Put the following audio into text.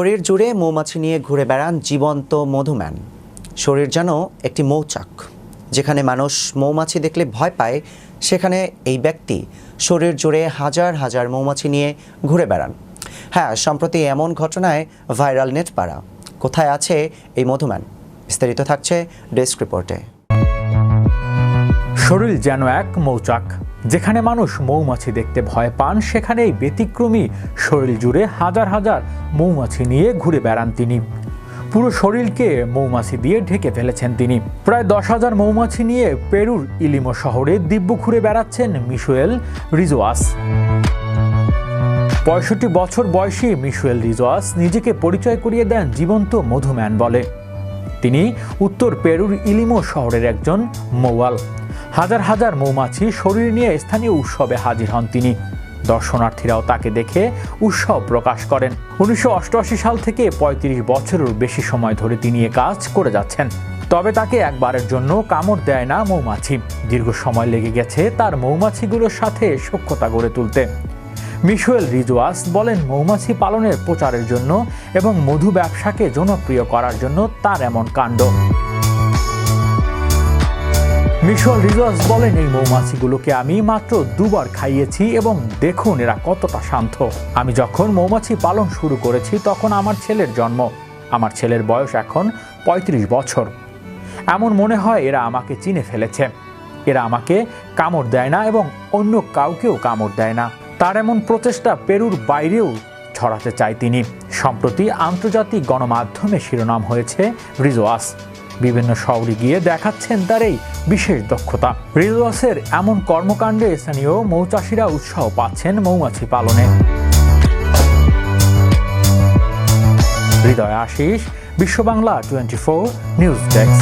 শরীর জুড়ে মৌমাছি নিয়ে ঘুরে বেড়ান জীবন্ত মধুম্যান শরীর যেন একটি মৌচাক, যেখানে মানুষ মৌমাছি দেখলে ভয় পায়, সেখানে এই ব্যক্তি শরীর জুড়ে হাজার হাজার মৌমাছি নিয়ে ঘুরে বেড়ান। হ্যাঁ সম্প্রতি এমন ঘটনায় ভাইরাল নেট পাড়া কোথায় আছে এই মধুম্যান বিস্তারিত থাকছে ডেস্ক রিপোর্টে। শরীর যেন এক মৌচাক যেখানে মানুষ মৌমাছি দেখতে ভয় পান সেখানে এই ব্যতিক্রমী শরীর জুড়ে হাজার হাজার মৌমাছি নিয়ে ঘুরে বেড়ান তিনি। পুরো শরীরকে মৌমাছি দিয়ে ঢেকে ফেলেছেন তিনি। প্রায় দশ হাজার মৌমাছি নিয়ে পেরুর ইলিমো শহরে দিব্য ঘুরে বেড়াচ্ছেন মিশুয়েল রিজোয়াস পঁয়ষট্টি বছর বয়সী মিশুয়েল রিজোয়াস নিজেকে পরিচয় করিয়ে দেন জীবন্ত মধুম্যান বলে। তিনি উত্তর পেরুর ইলিমো শহরের একজন মৌয়াল। হাজার হাজার মৌমাছি শরীর নিয়ে স্থানীয় উৎসবে হাজির হন তিনি। দর্শনার্থীরাও তাকে দেখে উৎসব প্রকাশ করেন। উনিশশো অষ্টআশি সাল থেকে ৩৫ বছরের বেশি সময় ধরে তিনি এ কাজ করে যাচ্ছেন। তবে তাকে একবারের জন্য কামড় দেয় না মৌমাছি। দীর্ঘ সময় লেগে গেছে তার মৌমাছিগুলোর সাথে সখ্যতা গড়ে তুলতে। মিশুয়েল রিজওয়াস বলেন, মৌমাছি পালনের প্রচারের জন্য এবং মধু ব্যবসাকে জনপ্রিয় করার জন্য তার এমন কাণ্ড। মিশুয়েল রিজওয়াস বলেন এই মৌমাছিগুলোকে আমি মাত্র দুবার খাইয়েছি এবং দেখুন এরা কতটা শান্ত। আমি যখন মৌমাছি পালন শুরু করেছি তখন আমার ছেলের জন্ম। আমার ছেলের বয়স এখন ৩৫ বছর। এমন মনে হয় এরা আমাকে চিনে ফেলেছে। এরা আমাকে কামড় দেয় না এবং অন্য কাউকেও কামড় দেয় না। তার এমন প্রচেষ্টা পেরুর বাইরেও ছড়াতে চায় তিনি। সম্প্রতি আন্তর্জাতিক গণমাধ্যমে শিরোনাম হয়েছে রিজওয়াস বিভিন্ন শহরে গিয়ে দেখাচ্ছেন তার এই বিশেষ দক্ষতা। রিলওয়াসের এমন কর্মকাণ্ডে স্থানীয় মৌচাষিরা উৎসাহ পাচ্ছেন মৌমাছি পালনে। Hridoy Ashis Bishwa Bangla twenty four news desk.